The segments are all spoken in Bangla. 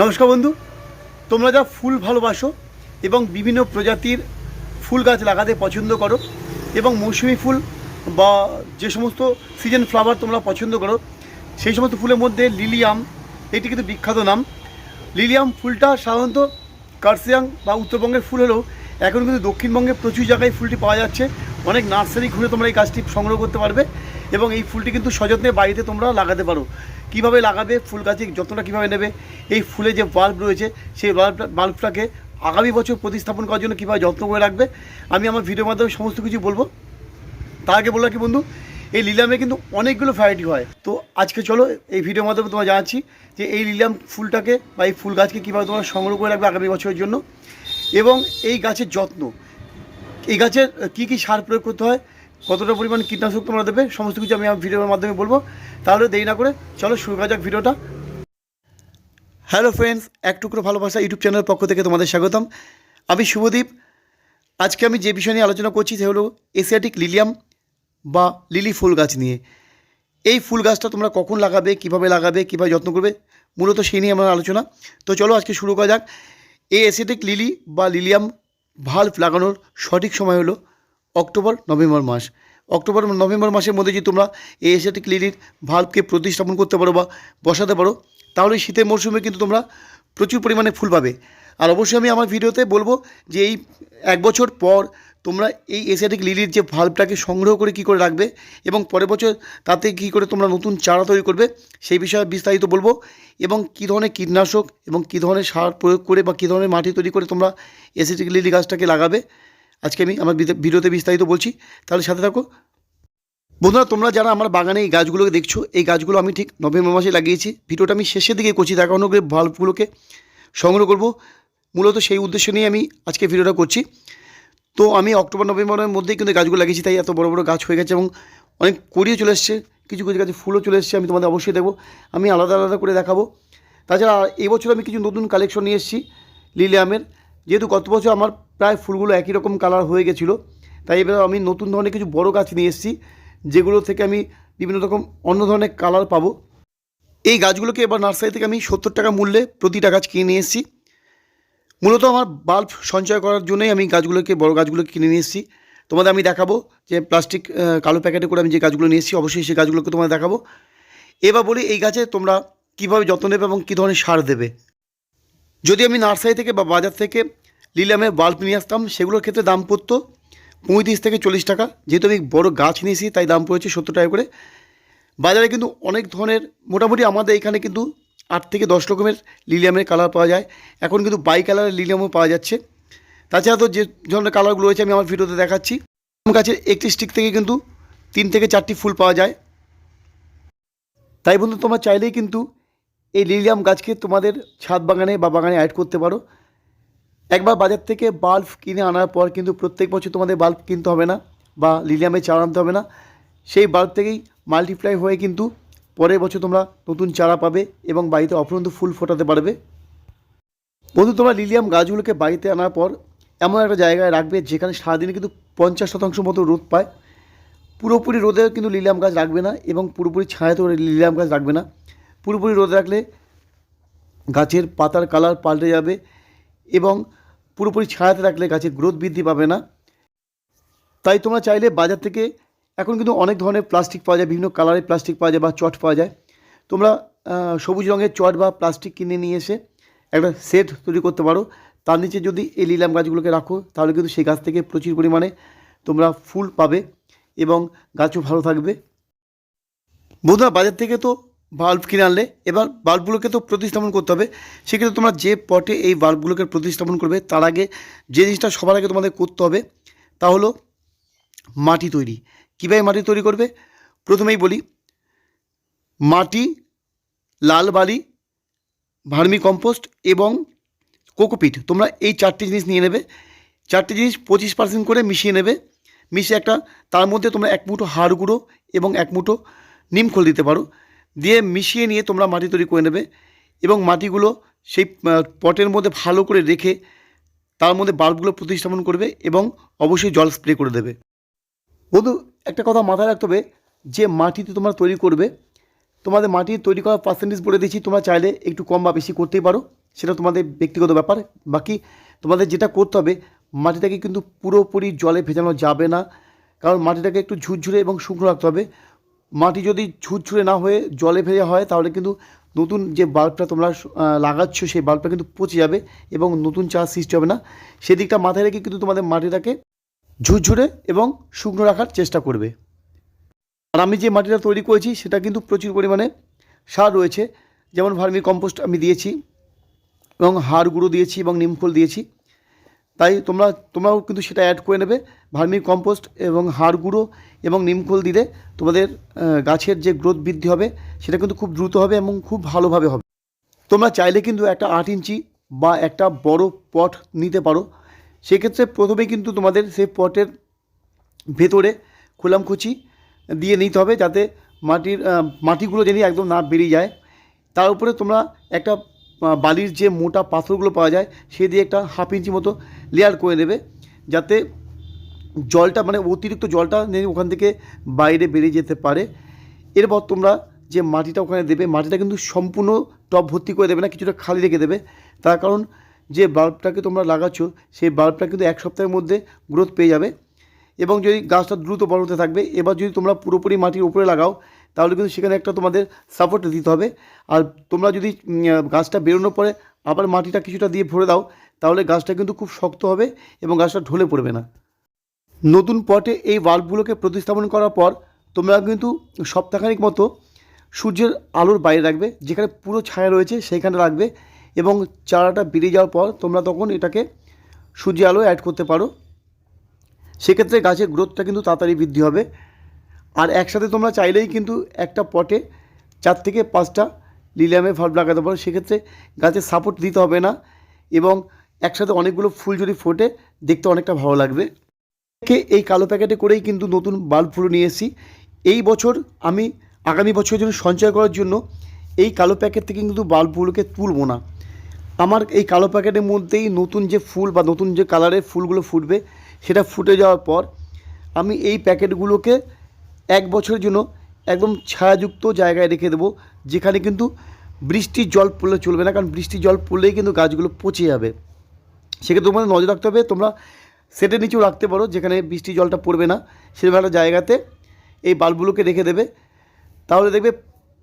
নমস্কার বন্ধু। তোমরা যা ফুল ভালোবাসো এবং বিভিন্ন প্রজাতির ফুল গাছ লাগাতে পছন্দ করো এবং মৌসুমি ফুল বা যে সমস্ত সিজন ফ্লাওয়ার তোমরা পছন্দ করো, সেই সমস্ত ফুলের মধ্যে লিলিয়াম এটি কিন্তু বিখ্যাত নাম। লিলিয়াম ফুলটা সাধারণত কার্সিয়াং বা উত্তরবঙ্গের ফুল হলেও এখন কিন্তু দক্ষিণবঙ্গে প্রচুর জায়গায় ফুলটি পাওয়া যাচ্ছে। অনেক নার্সারি ঘুরে তোমরা এই গাছটি সংগ্রহ করতে পারবে এবং এই ফুলটি কিন্তু সযত্নে বাড়িতে তোমরা লাগাতে পারো। কীভাবে লাগাবে, ফুল গাছে যত্নটা কীভাবে নেবে, এই ফুলে যে বাল্ব রয়েছে, সেই বাল্ব বাল্বটাকে আগামী বছর প্রতিস্থাপন করার জন্য কীভাবে যত্ন করে রাখবে, আমি আমার ভিডিওর মাধ্যমে সমস্ত কিছু বলব। তার আগে বললাম কি বন্ধু, এই লিলামে কিন্তু অনেকগুলো ভ্যারাইটি হয়। তো আজকে চলো, এই ভিডিওর মাধ্যমে তোমার জানাচ্ছি যে এই লিলাম ফুলটাকে বা এই ফুল গাছকে কীভাবে তোমরা সংগ্রহ করে রাখবে আগামী বছরের জন্য। এবং এই গাছের যত্ন, এই গাছের কী কী সার প্রয়োগ করতে হয় কতটা পরিমাণ কীটনাশক তোমরা দেবে, সমস্ত কিছু আমি আমার ভিডিওর মাধ্যমে বলব। তাহলে দেরি না করে চলো শুরু করা যাক ভিডিওটা। হ্যালো ফ্রেন্ডস এক টুকরো ভালোবাসা ইউটিউব চ্যানেলের পক্ষ থেকে তোমাদের স্বাগতম। আমি শুভদীপ। আজকে আমি যে বিষয় নিয়ে আলোচনা করছি সে হলো এশিয়াটিক লিলিয়াম বা লিলি ফুল গাছ নিয়ে। এই ফুল গাছটা তোমরা কখন লাগাবে, কীভাবে লাগাবে, কীভাবে যত্ন করবে, মূলত সেই নিয়ে আমার আলোচনা। তো চলো আজকে শুরু করা যাক। এই এসিটিক লিলি বা লিলিয়াম ভাল্ব লাগানোর সঠিক সময় হলো অক্টোবর, নভেম্বর মাস। অক্টোবর, নভেম্বর মাসের মধ্যে যদি তোমরা এই এসিটিক লিলির ভাল্বকে প্রতিস্থাপন করতে পারো বা বসাতে পারো, তাহলে শীতের মরশুমে কিন্তু তোমরা প্রচুর পরিমাণে ফুল পাবে। আর অবশ্যই আমি আমার ভিডিওতে বলব যে এই এক বছর পর তোমরা এই এশিয়াটিক লিলির যে ভাল্বটাকে সংগ্রহ করে কী করে রাখবে এবং পরের বছর তাতে কী করে তোমরা নতুন চারা তৈরি করবে, সেই বিষয়ে বিস্তারিত বলব এবং কী ধরনের কীটনাশক এবং কী ধরনের সার প্রয়োগ করে বা কী ধরনের মাটি তৈরি করে তোমরা এশিয়াটিক লিলি গাছটাকে লাগাবে। আজকে আমি আমার ভিডিওতে বিস্তারিত বলছি, তাহলে সাথে থাকো। বন্ধুরা, তোমরা যারা আমার বাগানে এই গাছগুলোকে দেখছ, এই গাছগুলো আমি ঠিক নভেম্বর মাসে লাগিয়েছি। ভিডিওটা আমি শেষের দিকে করছি, তার ওগুলো ভাল্বগুলোকে সংগ্রহ করব। মূলত সেই উদ্দেশ্য নিয়ে আমি আজকে ভিডিওটা করছি। তো আমি অক্টোবর, নভেম্বরের মধ্যেই কিন্তু গাছগুলো লাগিয়েছি, তাই এত বড় বড় গাছ হয়ে গেছে এবং অনেক কড়িয়ে চলে এসছে, কিছু কিছু গাছে ফুলও চলে এসছে, আমি তোমাদের অবশ্যই দেবো আমি আলাদা আলাদা করে দেখাবো। তাছাড়া এই বছর আমি কিছু নতুন কালেকশন নিয়ে এসেছি, লিলিয়ামের। যেহেতু গত বছর আমার প্রায় ফুলগুলো একই রকম কালার হয়ে গেছিল, তাই এবার আমি নতুন ধরনের কিছু বড় গাছ নিয়ে এসেছি, যেগুলো থেকে আমি বিভিন্ন রকম অন্য ধরনের কালার পাবো। এই গাছগুলোকে এবার নার্সারি থেকে আমি সত্তর টাকা মূল্যে প্রতিটা গাছ কিনে নিয়ে এসেছি। মূলত আমার বাল্ব সঞ্চয় করার জন্যই আমি গাছগুলোকে, বড় গাছগুলোকে কিনে নিয়ে এসেছি। তোমাদের আমি দেখাবো যে প্লাস্টিক কালো প্যাকেটে করে আমি যে গাছগুলো নিয়ে এসেছি, অবশ্যই সেই গাছগুলোকে তোমাদের দেখাবো। এবার বলি এই গাছে তোমরা কীভাবে যত্ন নেবে এবং কী ধরনের সার দেবে। যদি আমি নার্সারি থেকে বা বাজার থেকে লিলামের বাল্ব নিয়ে আসতাম, সেগুলোর ক্ষেত্রে দাম পড়তো পঁয়ত্রিশ থেকে চল্লিশ টাকা। যেহেতু আমি বড় গাছ নিয়েছি, তাই দাম পড়েছে সত্তর টাকা করে। বাজারে কিন্তু অনেক ধরনের, মোটামুটি আমাদের এখানে কিন্তু আট থেকে দশ রকমের লিলিয়ামের কালার পাওয়া যায়। এখন কিন্তু বাই কালারের লিলিয়ামও পাওয়া যাচ্ছে। তাছাড়া তো যে ধরনের কালারগুলো রয়েছে, আমি আমার ভিডিওতে দেখাচ্ছি। আমার কাছে একটি স্টিক থেকে কিন্তু তিন থেকে চারটি ফুল পাওয়া যায়। তাই বন্ধু, তোমরা চাইলেই কিন্তু এই লিলিয়াম গাছকে তোমাদের ছাদ বাগানে বা বাগানে অ্যাড করতে পারো। একবার বাজার থেকে বাল্ব কিনে আনার পর কিন্তু প্রত্যেক বছর তোমাদের বাল্ব কিনতে হবে না বা লিলিয়ামে চারা আনতে হবে না। সেই বাল্ব থেকেই মাল্টিপ্লাই হয়ে কিন্তু পরের বছর তোমরা নতুন চারা পাবে এবং বাড়িতে অফুরন্ত ফুল ফোটাতে পারবে। বন্ধু, তোমরা লিলিয়াম গাছগুলোকে বাড়িতে আনার পর এমন একটা জায়গায় রাখবে যেখানে সারাদিনে কিন্তু পঞ্চাশ শতাংশ মতো রোদ পায়। পুরোপুরি রোদে কিন্তু লিলিয়াম গাছ রাখবে না এবং পুরোপুরি ছায়াতেও লিলিয়াম গাছ রাখবে না। পুরোপুরি রোদে রাখলে গাছের পাতার কালার পাল্টে যাবে এবং পুরোপুরি ছায়াতে রাখলে গাছের গ্রোথ বৃদ্ধি পাবে না। তাই তোমরা চাইলে বাজার থেকে এখন কিন্তু অনেক ধরনের প্লাস্টিক পাওয়া যায়, বিভিন্ন কালারের প্লাস্টিক পাওয়া যায় বা চট পাওয়া যায়। তোমরা সবুজ রঙের চট বা প্লাস্টিক কিনে নিয়ে এসে একটা সেট তৈরি করতে পারো। তার নিচে যদি এই লিলাম গাছগুলোকে রাখো, তাহলে কিন্তু সেই গাছ থেকে প্রচুর পরিমাণে তোমরা ফুল পাবে এবং গাছও ভালো থাকবে। বন্ধুরা, বাজার থেকে তো বাল্ব কিনে আনলে, এবার বাল্বগুলোকে তো প্রতিস্থাপন করতে হবে। সেক্ষেত্রে তোমরা যে পটে এই বাল্বগুলোকে প্রতিস্থাপন করবে, তার আগে যে জিনিসটা সবার আগে তোমাদের করতে হবে, তা হলো মাটি তৈরি। কীভাবে মাটি তৈরি করবে? প্রথমেই বলি, মাটি, লাল বালি, ভার্মি কম্পোস্ট এবং কোকোপিট। তোমরা এই চারটি জিনিস নিয়ে নেবে। চারটি জিনিস পঁচিশ পার্সেন্ট করে মিশিয়ে নেবে। মিশিয়ে একটা, তার মধ্যে তোমরা এক মুঠো হাড় গুঁড়ো এবং এক মুঠো নিম খোল দিতে পারো। দিয়ে মিশিয়ে নিয়ে তোমরা মাটি তৈরি করে নেবে এবং মাটিগুলো সেই পটের মধ্যে ভালো করে রেখে তার মধ্যে বাল্বগুলো প্রতিস্থাপন করবে এবং অবশ্যই জল স্প্রে করে দেবে। বন্ধু, একটা কথা মাথায় রাখতে হবে, যে মাটিতে তোমরা তৈরি করবে, তোমাদের মাটি তৈরি করার পার্সেন্টেজ বলে দিচ্ছি, তোমরা চাইলে একটু কম বা বেশি করতেই পারো, সেটা তোমাদের ব্যক্তিগত ব্যাপার। বাকি তোমাদের যেটা করতে হবে, মাটিটাকে কিন্তু পুরোপুরি জলে ভেজানো যাবে না, কারণ মাটিটাকে একটু ঝুরঝুরে এবং শুকনো রাখতে হবে। মাটি যদি ঝুরঝুরে না হয়ে জলে ভেজা হয়, তাহলে কিন্তু নতুন যে বাল্বটা তোমরা লাগাচ্ছ, সেই বাল্বটা কিন্তু পচে যাবে এবং নতুন চাষ সৃষ্টি হবে না। সেদিকটা মাথায় রেখে কিন্তু তোমাদের মাটিটাকে ঝুরঝুরে এবং শুকনো রাখার চেষ্টা করবে। আর আমি যে মাটিটা তৈরি করেছি, সেটা কিন্তু প্রচুর পরিমাণে সার রয়েছে। যেমন ভার্মি কম্পোস্ট আমি দিয়েছি এবং হাড় গুঁড়ো দিয়েছি এবং নিমখোল দিয়েছি। তাই তোমরা, তোমরাও কিন্তু সেটা অ্যাড করে নেবে। ভার্মি কম্পোস্ট এবং হাড় গুঁড়ো এবং নিমখোল দিলে তোমাদের গাছের যে গ্রোথ বৃদ্ধি হবে, সেটা কিন্তু খুব দ্রুত হবে এবং খুব ভালোভাবে হবে। তোমরা চাইলে কিন্তু একটা আট ইঞ্চি বা একটা বড় পট নিতে পারো। সেক্ষেত্রে প্রথমেই কিন্তু তোমাদের সেই পটের ভেতরে খোলামখুচি দিয়ে নিতে হবে যাতে মাটির মাটিগুলো যেন একদম না বেরিয়ে যায়। তার উপরে তোমরা একটা বালির যে মোটা পাথরগুলো পাওয়া যায়, সে দিয়ে একটা হাফ ইঞ্চি মতো লেয়ার করে নেবে যাতে জলটা মানে অতিরিক্ত জলটা ওখান থেকে বাইরে বেরিয়ে যেতে পারে। এরপর তোমরা যে মাটিটা ওখানে দেবে, মাটিটা কিন্তু সম্পূর্ণ টপ ভর্তি করে দেবে না, কিছুটা খালি রেখে দেবে। তার কারণ যে বাল্বটাকে তোমরা লাগাচ্ছ, সেই বাল্বটা কিন্তু এক সপ্তাহের মধ্যে গ্রোথ পেয়ে যাবে। এবং যদি গাছটা দ্রুত বড় হতে থাকবে, এবার যদি তোমরা পুরোপুরি মাটির উপরে লাগাও তাহলে কিন্তু সেখানে একটা তোমাদের সাপোর্ট দিতে হবে। আর তোমরা যদি গাছটা বেরোনোর পরে আবার মাটিটা কিছুটা দিয়ে ভরে দাও, তাহলে গাছটা কিন্তু খুব শক্ত হবে এবং গাছটা ঢলে পড়বে না। নতুন পটে এই বাল্বগুলোকে প্রতিস্থাপন করার পর তোমরা কিন্তু সপ্তাহখানিক মতো সূর্যের আলোর বাইরে রাখবে, যেখানে পুরো ছায়া রয়েছে সেইখানে রাখবে এবং চারাটা বেরিয়ে যাওয়ার পর তোমরা তখন এটাকে সূর্যের আলো অ্যাড করতে পারো। সেক্ষেত্রে গাছের গ্রোথটা কিন্তু তাড়াতাড়ি বৃদ্ধি হবে। আর একসাথে তোমরা চাইলেই কিন্তু একটা পটে চার থেকে পাঁচটা লিলিয়ামের ভাল্ব লাগাতে পারো। সেক্ষেত্রে গাছের সাপোর্ট দিতে হবে না এবং একসাথে অনেকগুলো ফুল যদি ফোটে, দেখতে অনেকটা ভালো লাগবে। এই কালো প্যাকেটে করেই কিন্তু নতুন বাল্বগুলো নিয়ে এসেছি। এই বছর আমি আগামী বছরের জন্য সঞ্চয় করার জন্য এই কালো প্যাকেট থেকে কিন্তু বাল্বগুলোকে তুলবো না। আমার এই কালো প্যাকেটের মধ্যেই নতুন যে ফুল বা নতুন যে কালারের ফুলগুলো ফুটবে, সেটা ফুটে যাওয়ার পর আমি এই প্যাকেটগুলোকে এক বছরের জন্য একদম ছায়াযুক্ত জায়গায় রেখে দেবো, যেখানে কিন্তু বৃষ্টির জল পড়লে চলবে না, কারণ বৃষ্টির জল পড়লেই কিন্তু গাছগুলো পচে যাবে। সেক্ষেত্রে তোমাদের নজর রাখতে হবে, তোমরা সেটের নিচেও রাখতে পারো, যেখানে বৃষ্টির জলটা পড়বে না। সেরকম একটা জায়গাতে এই বাল্বগুলোকে রেখে দেবে। তাহলে দেখবে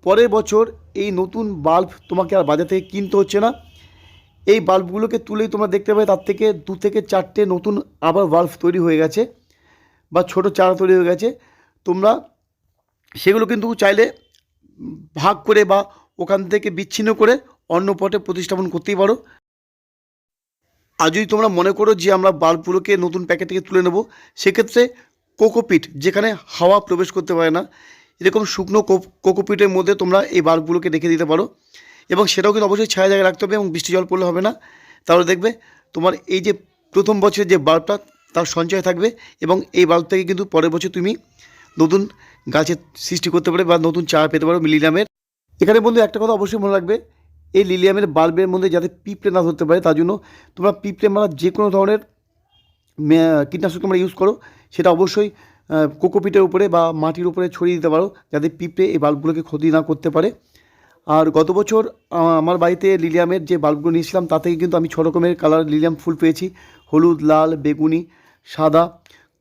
পরের বছর এই নতুন বাল্ব তোমাকে আর বাজার থেকে কিনতে হচ্ছে না। এই বাল্বগুলোকে তুলেই তোমরা দেখতে পাবে, তার থেকে দু থেকে চারটে নতুন আবার বাল্ব তৈরি হয়ে গেছে, বা ছোট চারা তৈরি হয়ে গেছে। তোমরা সেগুলো কিন্তু চাইলে ভাগ করে বা ওখান থেকে বিচ্ছিন্ন করে অন্য পটে প্রতিস্থাপন করতেই পারো। আর যদি তোমরা মনে করো যে আমরা বাল্বগুলোকে নতুন প্যাকেট থেকে তুলে নেব, সেক্ষেত্রে কোকোপিট, যেখানে হাওয়া প্রবেশ করতে পারে না, এরকম শুকনো কোপ- কোকোপিটের মধ্যে তোমরা এই বাল্বগুলোকে রেখে দিতে পারো। এবং সেটাও কিন্তু অবশ্যই ছায়া জায়গায় রাখতে হবে এবং বৃষ্টি জল পড়লে হবে না। তাহলে দেখবে তোমার এই যে প্রথম বছরের যে বাল্বটা, তার সঞ্চয় থাকবে এবং এই বাল্ব থেকে কিন্তু পরের বছর তুমি নতুন গাছের সৃষ্টি করতে পারবে বা নতুন চারা পেতে পারো লিলিয়ামের এখানে বন্ধু একটা কথা অবশ্যই মনে রাখবে, এই লিলিয়ামের বাল্বের মধ্যে যাতে পিঁপড়ে না ধরতে পারে, তার জন্য তোমরা পিঁপড়ে মারা যে কোনো ধরনের কীটনাশক তোমরা ইউজ করো, সেটা অবশ্যই কোকোপিটের উপরে বা মাটির উপরে ছড়িয়ে দিতে পারো, যাতে পিঁপড়ে এই বাল্বগুলোকে ক্ষতি না করতে পারে। আর গত বছর আমার বাড়িতে লিলিয়ামের যে বাল্বগুলো নিয়েছিলাম তা থেকে কিন্তু আমি ছ রকমের কালার লিলিয়াম ফুল পেয়েছি, হলুদ, লাল, বেগুনি, সাদা,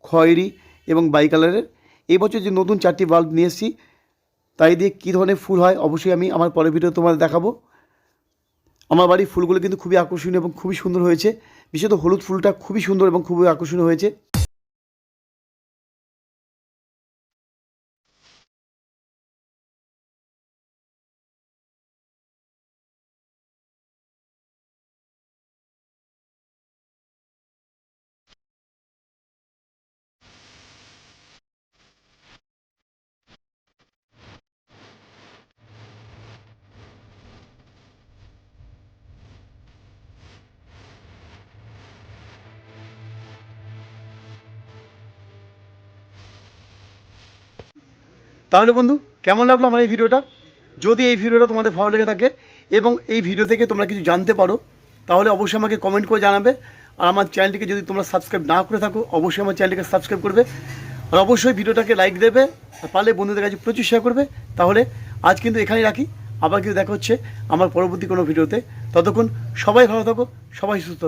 খয়েরি এবং বাই কালারের এই বছর যে নতুন চারটি বাল্ব নিয়ে এসেছি, তাই দিয়ে কী ধরনের ফুল হয় অবশ্যই আমি আমার পরের ভিডিও তোমাদের দেখাবো। আমার বাড়ির ফুলগুলো কিন্তু খুবই আকর্ষণীয় এবং খুবই সুন্দর হয়েছে। বিশেষত হলুদ ফুলটা খুবই সুন্দর এবং খুবই আকর্ষণীয় হয়েছে। তাহলে বন্ধু, কেমন লাগল আমার এই ভিডিওটা? যদি এই ভিডিওটা তোমাদের ভালো লেগে থাকে এবং এই ভিডিও থেকে তোমরা কিছু জানতে পারো, তাহলে অবশ্যই আমাকে কমেন্ট করে জানাবে। আর আমার চ্যানেলটিকে যদি তোমরা সাবস্ক্রাইব না করে থাকো, অবশ্যই আমার চ্যানেলটিকে সাবস্ক্রাইব করবে। আর অবশ্যই ভিডিওটাকে লাইক দেবে, আর পারলে বন্ধুদের কাছে প্রচুর শেয়ার করবে। তাহলে আজ কিন্তু এখানেই রাখি। আবার কিন্তু দেখা হচ্ছে আমার পরবর্তী কোনো ভিডিওতে। ততক্ষণ সবাই ভালো থাকো, সবাই সুস্থ।